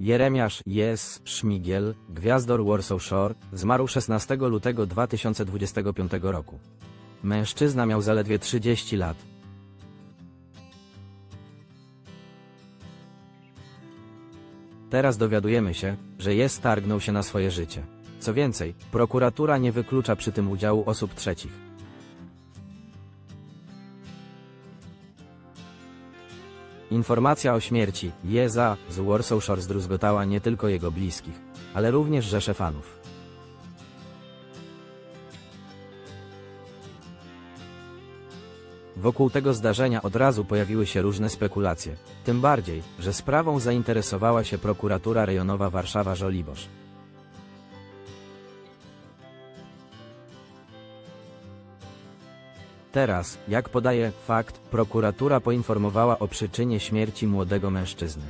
Jeremiasz Jes Szmigiel, gwiazdor Warsaw Shore, zmarł 16 lutego 2025 roku. Mężczyzna miał zaledwie 30 lat. Teraz dowiadujemy się, że Jes targnął się na swoje życie. Co więcej, prokuratura nie wyklucza przy tym udziału osób trzecich. Informacja o śmierci Jeza z Warsaw Shore zdruzgotała nie tylko jego bliskich, ale również rzesze fanów. Wokół tego zdarzenia od razu pojawiły się różne spekulacje, tym bardziej, że sprawą zainteresowała się prokuratura rejonowa Warszawa-Żoliborz. Teraz, jak podaje fakt, prokuratura poinformowała o przyczynie śmierci młodego mężczyzny.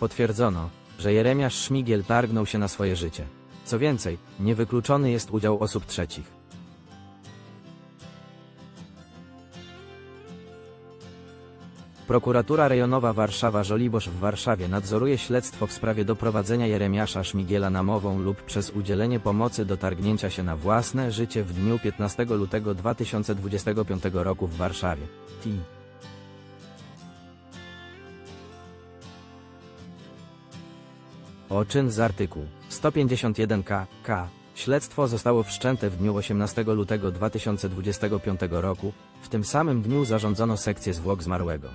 Potwierdzono, że Jeremiasz Szmigiel targnął się na swoje życie. Co więcej, niewykluczony jest udział osób trzecich. Prokuratura rejonowa Warszawa-Żoliborz w Warszawie nadzoruje śledztwo w sprawie doprowadzenia Jeremiasza Szmigiela namową lub przez udzielenie pomocy do targnięcia się na własne życie w dniu 15 lutego 2025 roku w Warszawie. T. O czyn z artykułu 151k K. Śledztwo zostało wszczęte w dniu 18 lutego 2025 roku. W tym samym dniu zarządzono sekcję zwłok zmarłego.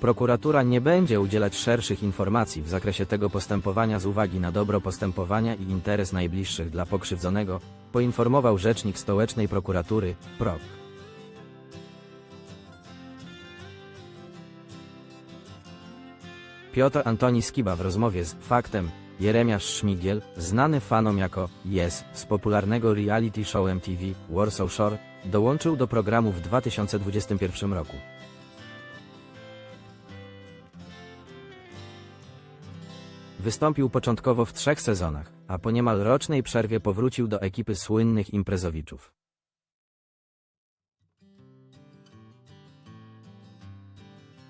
Prokuratura nie będzie udzielać szerszych informacji w zakresie tego postępowania z uwagi na dobro postępowania i interes najbliższych dla pokrzywdzonego, poinformował rzecznik stołecznej prokuratury, PROK. Piotr Antoni Skiba w rozmowie z Faktem, Jeremiasz Szmigiel, znany fanom jako Yes z popularnego reality show MTV Warsaw Shore, dołączył do programu w 2021 roku. Wystąpił początkowo w trzech sezonach, a po niemal rocznej przerwie powrócił do ekipy słynnych imprezowiczów.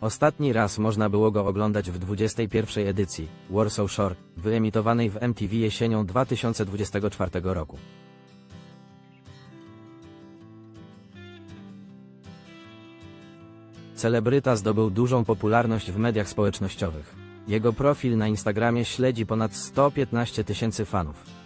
Ostatni raz można było go oglądać w 21 edycji Warsaw Shore, wyemitowanej w MTV jesienią 2024 roku. Celebryta zdobył dużą popularność w mediach społecznościowych. Jego profil na Instagramie śledzi ponad 115 tysięcy fanów.